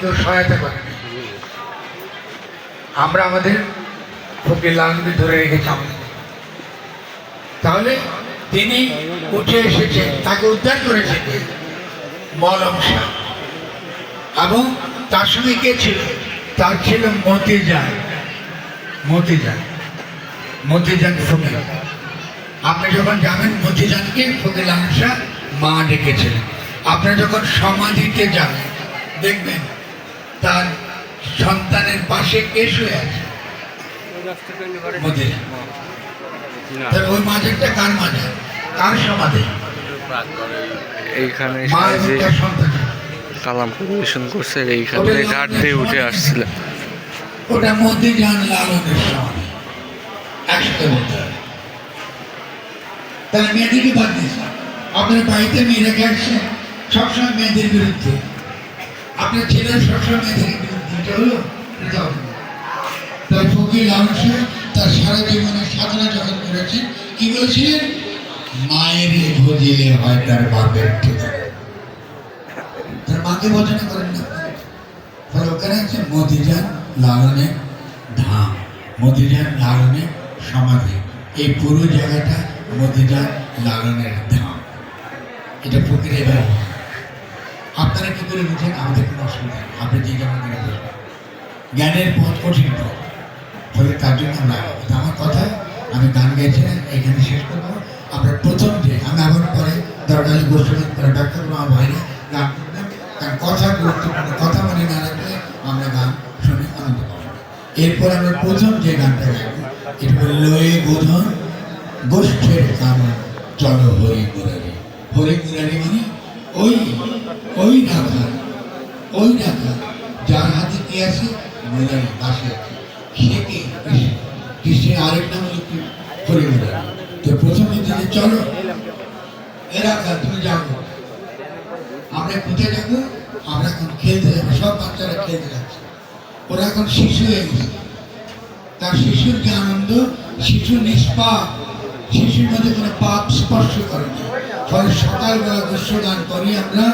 কেউ সহায়তা করে। আমরা আমাদের ফকির লালনকে ধরে তাহলে তিনি উঠে এসেছেন তাকে উদ্ধার করেছেন মলম এবং তার সঙ্গে কে ছিল? তার ছিল মতিজান মতিজান মতিজান ফকির। আপনি যখন যাবেন মতিজানকে ফকির লালন শাহ মা ডেকেছিলেন। আপনি যখন সমাধিতে যাবেন দেখবেন তার সন্তানের পাশে কে শুয়ে আছে? তাহলে ওই কার কার সমাধি? এইখানে কালাম পরিবেশন করছে এইখান থেকে ঘাট দিয়ে উঠে আসছিল। ওটা মধ্যে যান লালনের সমাধি। একসাথে বলতে হবে। তাহলে মেয়েদেরকে বাদ দিয়েছে। আপনার বাড়িতে মেয়েরা আসছেন সবসময় মেয়েদের বিরুদ্ধে। আপনার ছেলে সবসময় হলো এটা। তাই ফকির লালন তার সারা জীবনে সাধনা যখন করেছেন, কি বলেছিলেন? মায়ের ভজিলে হয় তার বাপের ঠিকানা। তার মাকে করেন ফলে ওখানে আছে মতিজান লালনের ধাম মতিজান লালনের সমাধি। এই পুরো জায়গাটা মতিজান লালনের ধাম। এটা ফকিরের আপনারা কি করে বুঝেন? আমাদের কোনো অসুবিধা নেই। আপনি যে যেমন করে বুঝবেন জ্ঞানের পথ কঠিন পথ ফলে তার জন্য আমরা আমার কথা, আমি গান গাইছিলাম এখানে শেষ করব। আমরা প্রথম যে, আমি আবার পরে দরকারি গোষ্ঠী পরে, ব্যাখ্যা করব। আমার ভাইরা গান করবেন। কারণ কথা, গুরুত্বপূর্ণ কথা মানে না রাখলে আমরা গান শুনে আনন্দ পাবো। এরপর আমরা প্রথম যে গানটা গাইবো, এটা হলো লয়ে বোধন গোষ্ঠের কামন চল হরি মুরারি হরি মুরারি মানে ওই ওই ঢাকা ওই ঢাকা, যার হাতে কি আছে? পাশে আছে। সে কে? কৃষ্ণ। কৃষ্ণের আরেক নাম কি? তো প্রথমে দিকে চলো, এলাকা তুমি যাব। আমরা কোথায় যাব? আমরা এখন খেলতে যাব। সব বাচ্চারা খেলতে যাচ্ছে। ওরা এখন শিশু হয়ে গেছে। তার শিশুর যে আনন্দ, শিশু নিষ্পাপ। শিশুর মধ্যে কোনো পাপ স্পর্শ করে ফলে সকালবেলা গোস্বদান করি আমরা।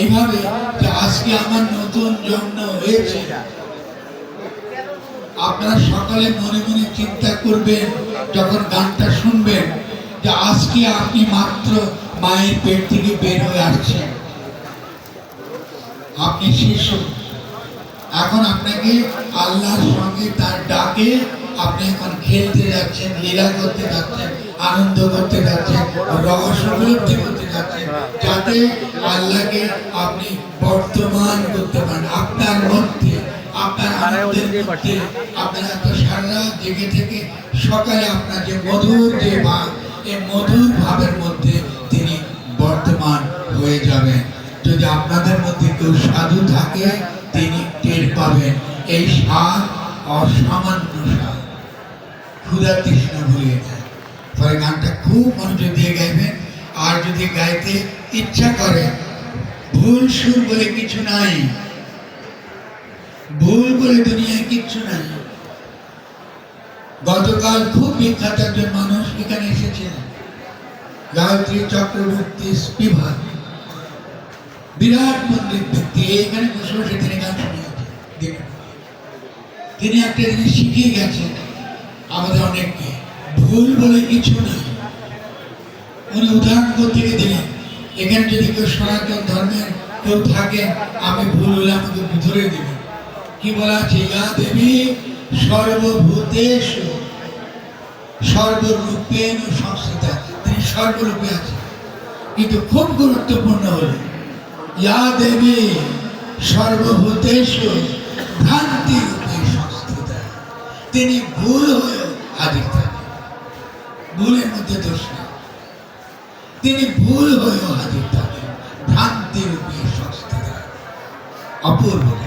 এইভাবে যে আজকে আমার নতুন জন্ম হয়েছে, আপনারা সকালে মনে মনে চিন্তা করবেন, যখন গানটা শুনবেন, যে আজকে আপনি মাত্র মায়ের পেট থেকে বের হয়ে আসছেন। আপনি শিশু এখন আপনাকে আল্লাহর সঙ্গে তার ডাকে আপনি এখন খেলতে যাচ্ছেন, লীলা করতে যাচ্ছেন। আনন্দ করতে যাচ্ছেন, রহস্য উপলব্ধি করতে যাচ্ছেন, যাতে আল্লাহকে আপনি বর্তমান করতে পারেন। আপনার মধ্যে তিনি বর্তমান হয়ে যাবেন। যদি আপনাদের মধ্যে কেউ সাধু থাকে, তিনি টের পাবেন। এই স্বাদ অসামান্য স্বাদ। ক্ষুধা তৃষ্ণা ভুলিয়ে ফলে গানটা খুব মনোযোগ দিয়ে গাইবেন। আর যদি গাইতে ইচ্ছা করে, ভুল, সুর বলে কিছু নাই। ভুল বলে দুনিয়ায় কিচ্ছু নাই। গতকাল খুব বিখ্যাত একজন মানুষ এখানে এসেছিলেন গায়ত্রী চক্রবর্তী স্পিভাক বিরাট পণ্ডিত ব্যক্তি, এখানে বসে বসে তিনি গান শুনিয়েছেন। তিনি একটা জিনিস শিখিয়ে গেছেন আমাদের অনেককে। ভুল বলে কিছু নাই উনি উদাহরণ করতে গিয়ে দিলেন, এখানে যদি কেউ সনাতন ধর্মের কেউ থাকে, আমি ভুল হলে আমাকে ধরে দেবেন কি বলা আছে? ইয়া দেবী সর্বভূতেশ সর্বরূপেণ সংস্থিতা তিনি সর্বরূপে আছেন। কিন্তু খুব গুরুত্বপূর্ণ হলো, ইয়া দেবী সর্বভূতেশ ভ্রান্তি রূপে সংস্থিতা তিনি ভুল মধ্যে দোষ নেই। তিনি ভুল হয়েও হাজির থাকেন ভ্রান্তি রূপে সংস্থা অপূর্ব।